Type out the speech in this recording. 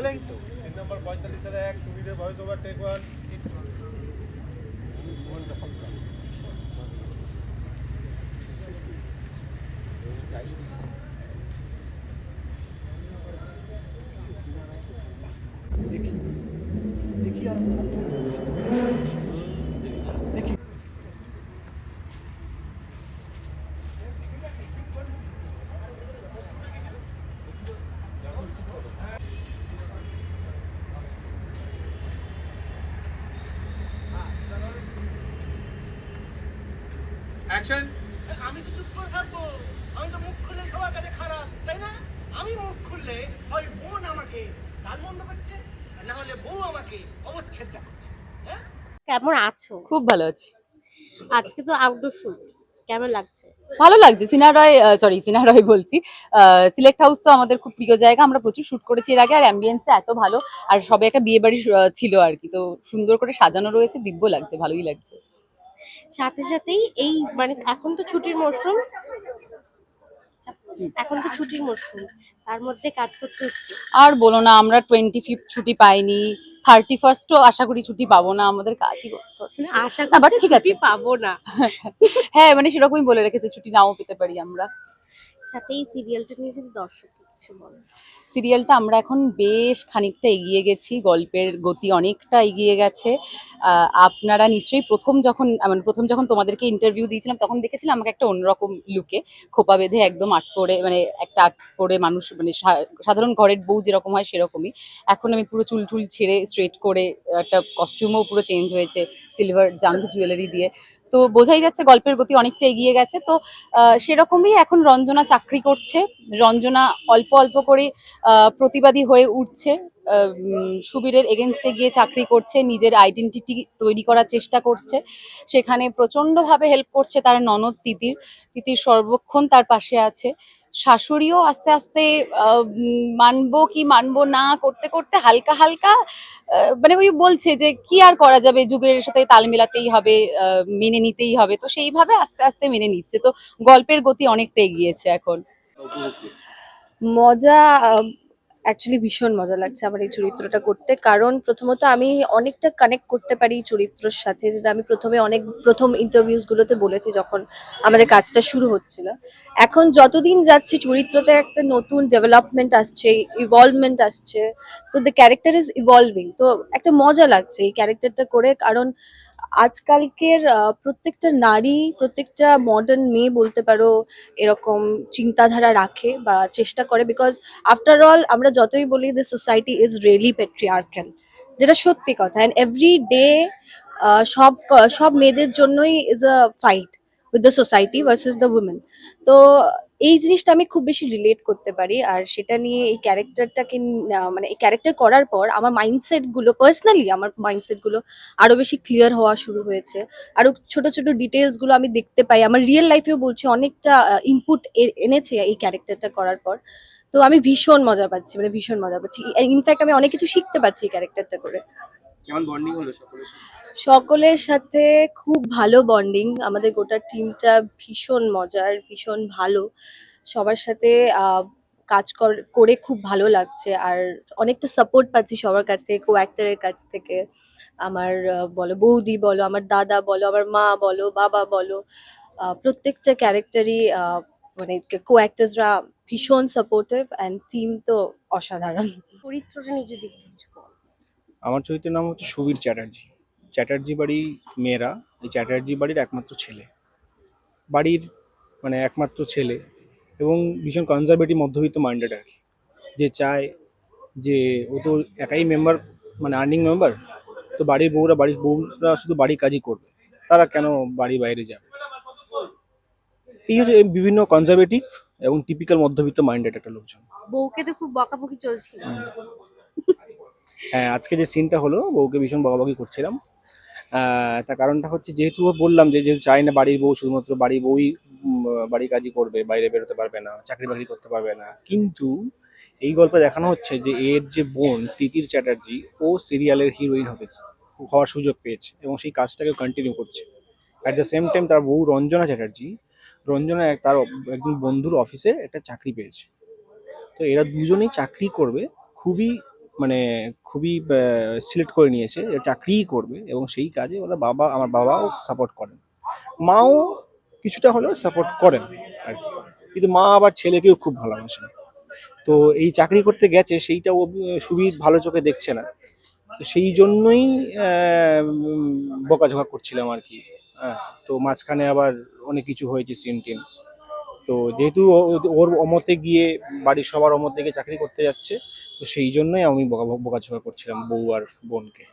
Rolling scene number পঁয়তাল্লিশের এক সুবিধে ভয়েস ওভার টেক ওয়ান। দেখি অ্যাকশন আমি তো চুপ করে থাকব। আমি তো মুখ খুললে সবার কাছে খারাপ তাই না? আমি মুখ খুললে ওই বোন আমাকে গাল বন্ধ করছে না হলে বউ আমাকে অবচ্ছেদ দেখাচ্ছে হ্যাঁ? কেমন আছো? খুব ভালো আছি। আজকে তো আউটডোর শুট কেমন লাগছে? ভালো লাগছে। সিনা রয় সরি সিনারয় বলছি। সিলেক্ট হাউস তো আমাদের খুব প্রিয় জায়গা। আমরা প্রচুর শুট করেছি এর আগে আর অ্যাম্বিয়েন্সটা এত ভালো। আর সবে একটা বিয়ে বাড়ি ছিল আর কি। তো সুন্দর করে সাজানো রয়েছে দিব্য লাগছে ভালোই লাগছে। সাথে সাথেই এই মানে এখন তো ছুটির মরশুম। এখন তো ছুটির মরশুম তার মধ্যে কাজ করতে হচ্ছে। আর বলো না আমরা টোয়েন্টি ফিফথ ছুটি পাইনি থার্টি ফার্স্টও আশা করি ছুটি পাবো না আমাদের কাজই করতে আশা ঠিক আছে। পাবো না। হ্যাঁ মানে সেরকমই বলে রেখেছে ছুটি নাও পেতে পারি আমরা। সাথে এই সিরিয়ালটা নিয়ে যদি দর্শক কিছু বলে। সিরিয়ালটা আমরা এখন বেশ খানিকটা এগিয়ে গেছি, গল্পের গতি অনেকটা এগিয়ে গেছে। আপনারা নিশ্চয়ই প্রথম যখন মানে প্রথম যখন তোমাদেরকে ইন্টারভিউ দিয়েছিলাম, তখন দেখেছিলাম আমাকে একটা অন্যরকম লুকে খোপা বেঁধে একদম আট করে মানে একটা আট করে মানুষ মানে সাধারণ ঘরের বউ যেরকম হয় সেরকমই। এখন আমি পুরো চুল টুল ছেড়ে স্ট্রেট করে একটা কস্টিউমও পুরো চেঞ্জ হয়েছে সিলভার জাঙ্ক জুয়েলারি দিয়ে। তো বোঝাই যাচ্ছে গল্পের গতি অনেকটা এগিয়ে গেছে। তো সেরকমই এখন রঞ্জনা চাকরি করছে। রঞ্জনা অল্প অল্প করে প্রতিবাদী হয়ে উঠছে। সুবীরের এগেনস্টে গিয়ে চাকরি করছে, নিজের আইডেন্টিটি তৈরি করার চেষ্টা করছে। সেখানে প্রচণ্ডভাবে হেল্প করছে তার ননদ তিতির। তিতির সর্বক্ষণ তার পাশে আছে। শাশুড়িও আস্তে আস্তে মানবো কি মানবো না, করতে করতে হালকা হালকা মানে ওই বলছে যে, কি আর করা যাবে? যুগের সাথে তাল মেলাতেই হবে মেনে নিতেই হবে। তো সেইভাবে আস্তে আস্তে মেনে নিচ্ছে। তো গল্পের গতি অনেকটা এগিয়েছে এখন। মজা অ্যাকচুয়ালি ভীষণ মজা লাগছে আমার এই চরিত্রটা করতে। কারণ প্রথমত আমি অনেকটা কানেক্ট করতে পারি চরিত্রের সাথে, যেটা আমি প্রথমে অনেক, প্রথম ইন্টারভিউসগুলোতে বলেছি যখন আমাদের কাজটা শুরু হচ্ছিল। এখন যতদিন যাচ্ছে, চরিত্রতে একটা নতুন ডেভেলপমেন্ট আসছে ইভলভমেন্ট আসছে, তো দ্য ক্যারেক্টার ইজ ইভলভিং তো একটা মজা লাগছে এই ক্যারেক্টারটা করে। কারণ আজকালকের প্রত্যেকটা নারী, প্রত্যেকটা মডার্ন মেয়ে বলতে পারো, এরকম চিন্তাধারা রাখে বা চেষ্টা করে বিকজ আফটার অল আমরা যতই বলি the society is really patriarchal যেটা সত্যি কথা। অ্যান্ড এভরি ডে সব সব মেয়েদের জন্যই is a fight with the society versus the women তো এই জিনিসটা আমি খুব বেশি রিলেট করতে পারি। আর সেটা নিয়ে এই ক্যারেক্টারটাকে মানে এই ক্যারেক্টার করার পর আমার মাইন্ডসেটগুলো পার্সোনালি আমার মাইন্ডসেটগুলো আরও বেশি ক্লিয়ার হওয়া শুরু হয়েছে। আরও ছোট ছোট ডিটেলসগুলো আমি দেখতে পাই। আমার রিয়েল লাইফেও বলছি, অনেকটা ইনপুট এনেছে এই ক্যারেক্টারটা করার পর। তো আমি ভীষণ মজা পাচ্ছি মানে ভীষণ মজা পাচ্ছি। ইনফ্যাক্ট আমি অনেক কিছু শিখতে পারছি এই ক্যারেক্টারটা করে। কেমন বন্ডিং হলো সকলের সাথে? সকলের সাথে খুব ভালো বন্ডিং আমাদের গোটা টিমটা ভীষণ মজার ভীষণ ভালো। সবার সাথে আহ, কাজ কর- করে খুব ভালো লাগছে। আর অনেকটা সাপোর্ট পাচ্ছি সবার কাছ থেকে কো অ্যাক্টরের কাছ থেকে। আমার বলো বৌদি বলো আমার দাদা বলো আমার মা বলো বাবা বলো আহ, প্রত্যেকটা ক্যারেক্টারই মানে কো অ্যাক্টার্সরা ভীষণ সাপোর্টিভ অ্যান্ড টিম তো অসাধারণ। চরিত্রটা নিয়ে যদি কিছু বলো আমার চরিত্রের নাম হচ্ছে সুবীর চ্যাটার্জি। চ্যাটার্জি বাড়ি মেয়েরা এই চ্যাটার্জি বাড়ির একমাত্র ছেলে। বাড়ির মানে একমাত্র ছেলে এবং ভীষণ কনজারভেটিভ মধ্যবিত্ত মাইন্ডেড আর কি। যে চায় যে ও তো একাই মেম্বার মানে আর্নিং মেম্বার তো বাড়ির বউরা বাড়ির বউরা শুধু বাড়ির কাজই করবে। তারা কেন বাড়ি বাইরে যাবে? এই হচ্ছে বিভিন্ন কনজারভেটিভ এবং টিপিক্যাল মধ্যবিত্ত মাইন্ডেড একটা লোকজন। বউকে তো খুব বকাবকি চলছিল। হ্যাঁ আজকে যে সিনটা হলো, বউকে ভীষণ বকাবকি করছিলাম। তার কারণটা হচ্ছে যেহেতু বললাম যে যেহেতু চাই না বাড়ির বউ, শুধুমাত্র বাড়ির বউই বাড়ির কাজই করবে, বাইরে বেরোতে পারবে না, চাকরি বাকরি করতে পারবে না। কিন্তু এই গল্পে দেখানো হচ্ছে যে এর যে বোন, তিতির চ্যাটার্জি, ও সিরিয়ালের হিরোইন হবে, হওয়ার সুযোগ পেয়েছে এবং সেই কাজটাকে কন্টিনিউ করছে। অ্যাট দ্য সেম টাইম তার বউ রঞ্জনা চ্যাটার্জি, রঞ্জনা তার একজন বন্ধুর অফিসে একটা চাকরি পেয়েছে। তো এরা দুজনেই চাকরি করবে, খুবই মানে খুবই সিলেক্ট করে নিয়েছে চাকরিই করবে এবং সেই কাজে ওরা বাবা, আমার বাবাও সাপোর্ট করেন। মাও কিছুটা হলেও সাপোর্ট করেন আর কি। কিন্তু মা আবার ছেলেকেও খুব ভালোবাসেন। তো এই চাকরি করতে গেছে সেইটা ও সুবীর ভালো চোখে দেখছে না। তো সেই জন্যই বকাঝোকা করছিলাম আর কি। হ্যাঁ তো মাঝখানে আবার অনেক কিছু হয়েছে সিন টিন তো যেহেতু ওর অমতে গিয়ে বাড়ির সবার অমতে গিয়ে চাকরি করতে যাচ্ছে তো সেই জন্যই আমি বকা বকাঝকা করছিলাম বউ আর বোনকে।